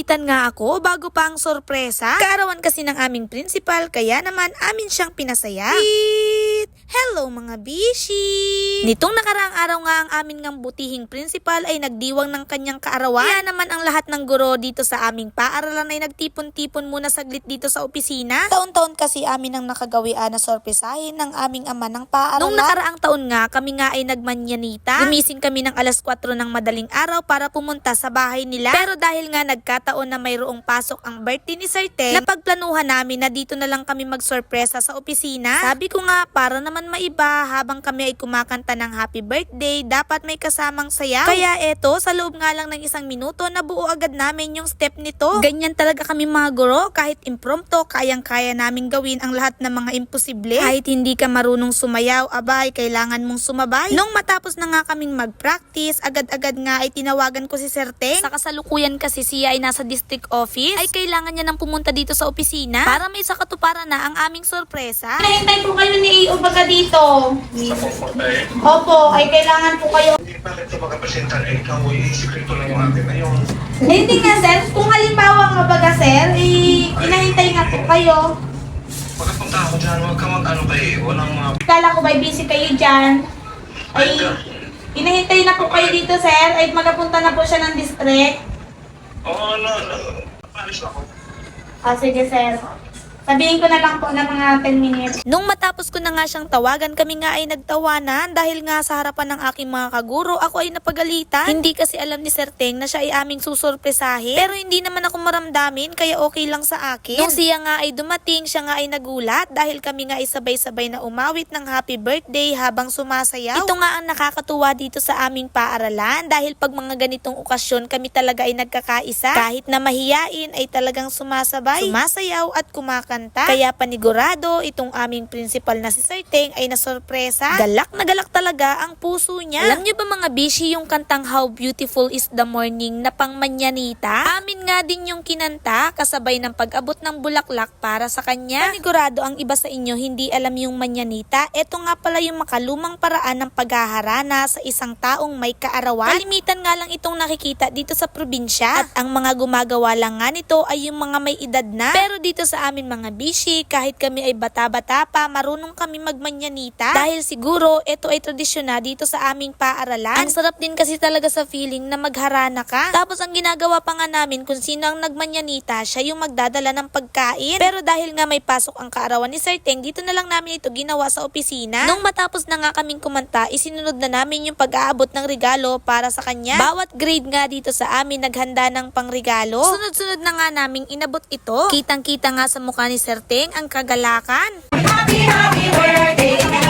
Napagalitan nga ako bago pa ang sorpresa. Kaarawan kasi ng aming principal kaya naman amin siyang pinasaya. Beep! Hello mga bishi! Nitong nakaraang araw nga ang amin ngang butihing principal ay nagdiwang ng kanyang kaarawan. Kaya naman ang lahat ng guro dito sa aming paaralan ay nagtipon-tipon muna saglit dito sa opisina. Taon-taon kasi amin ang nakagawian na sorpresahin ng aming ama ng paaralan. Nung nakaraang taon nga, kami nga ay nagmanyanita. Gumising kami ng alas 4 ng madaling araw para pumunta sa bahay nila. Pero dahil nga nagkataon na mayroong pasok ang birthday ni Sir Teng, napagplanuhan namin na dito na lang kami magsorpresa sa opisina. Sabi ko nga, para naman maiba, habang kami ay kumakanta ng happy birthday, dapat may kasamang saya. Kaya eto, sa loob nga lang ng isang minuto, nabuo agad namin yung step nito. Ganyan talaga kami mga guro, kahit impromptu, kayang-kaya namin gawin ang lahat ng mga imposible. Kahit hindi ka marunong sumayaw, abay, kailangan mong sumabay. Nung matapos na nga kaming mag-practice, agad-agad nga ay tinawagan ko si Sir Teng. Sa kasalukuyan kasi siya ay nasa district office, ay kailangan niya nang pumunta dito sa opisina para may sakatuparan na ang aming sorpresa. Hinahintay po kayo ni AO baga dito. Sa pupuntahin. Opo, ay kailangan po kayo. Hindi bakit sa mga pasyenta eh, ikaw ay sikreto lang yung akin na yun. Eh, Hindi nga sir, kung halimbawa nga baga sir, eh, hinahintay nga po kayo. Pagkapunta ako dyan, huwag ka mag-ano kayo, walang mga... Kala ko ba busy kayo dyan? Ay, hinahintay na po kayo dito sir, ay magapunta na po siya ng district. Oo, no, no. Palis ako. Ah, sige sir. Sabihin ko na lang po ng mga 10 minutes. Nung matapos ko na nga siyang tawagan, kami nga ay nagtawanan dahil nga sa harapan ng aking mga kaguro, ako ay napagalitan. Hindi kasi alam ni Sir Teng na siya ay aming susurpresahin. Pero hindi naman ako maramdamin, kaya okay lang sa akin. Nung siya nga ay dumating, siya nga ay nagulat dahil kami nga ay sabay-sabay na umawit ng happy birthday habang sumasayaw. Ito nga ang nakakatuwa dito sa aming paaralan dahil pag mga ganitong okasyon, kami talaga ay nagkakaisa. Kahit na mahiyain ay talagang sumasabay, sumasayaw at kumakanta. Kaya panigurado itong aming principal na si Sir Teng ay nasorpresa. Galak na galak talaga ang puso niya. Alam niyo ba mga bishi yung kantang How Beautiful is the Morning na pang manyanita? Amin nga din yung kinanta kasabay ng pag-abot ng bulaklak para sa kanya. Panigurado ang iba sa inyo hindi alam yung manyanita. Ito nga pala yung makalumang paraan ng paghaharana sa isang taong may kaarawan. Kalimitan nga lang itong nakikita dito sa probinsya at ang mga gumagawa lang nga nito ay yung mga may edad na. Pero dito sa amin mga bishi, kahit kami ay bata-bata pa, marunong kami magmanyanita. Dahil siguro, ito ay tradisyon na dito sa aming paaralan. Ang sarap din kasi talaga sa feeling na magharana ka. Tapos ang ginagawa pa nga namin kung sino ang nagmanyanita, siya yung magdadala ng pagkain. Pero dahil nga may pasok ang kaarawan ni Sir Teng, dito na lang namin ito ginawa sa opisina. Nung matapos na nga kaming kumanta, isinunod na namin yung pag-aabot ng regalo para sa kanya. Bawat grade nga dito sa amin naghanda ng pangregalo. Sunod-sunod na nga naming inabot ito. Kitang-kita nga sa mukha ni Sir Teng ang kagalakan. Nung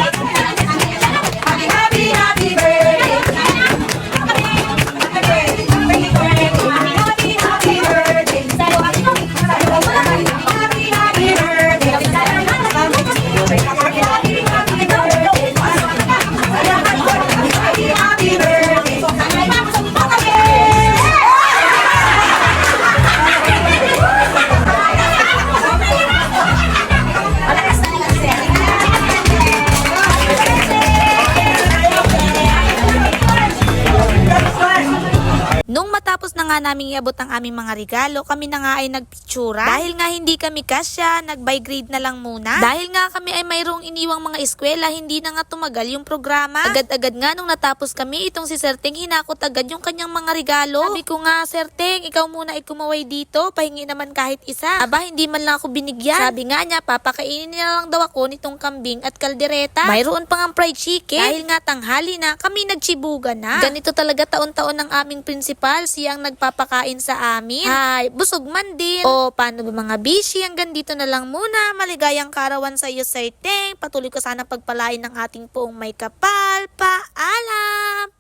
nga namin iabot ang aming mga regalo, kami na nga ay nagpitsura. Dahil nga hindi kami kasya, nag-by grade na lang muna. Dahil nga kami ay mayroong iniwang mga eskwela, hindi na nga tumagal yung programa. Agad-agad nga nung natapos kami, itong si Sir Teng hinakot agad yung kanyang mga regalo. Sabi ko nga, Sir Teng, ikaw muna ay kumaway dito, pahingi naman kahit isa. Aba, hindi man lang ako binigyan. Sabi nga niya, papakainin niya lang daw ako nitong kambing at kaldereta. Mayroon pang ang fried chicken. Dahil nga tanghali na, kami nagchibuga na. Ganito talaga taon-taon ng aming principal, siyang nagpapakain sa amin. Hay, busog man din. O, paano ba mga bishi? Hanggang dito na lang muna. Maligayang karawan sa iyo, Sir Teng. Patuloy ko sana pagpalain ng ating poong may kapal. Paalam!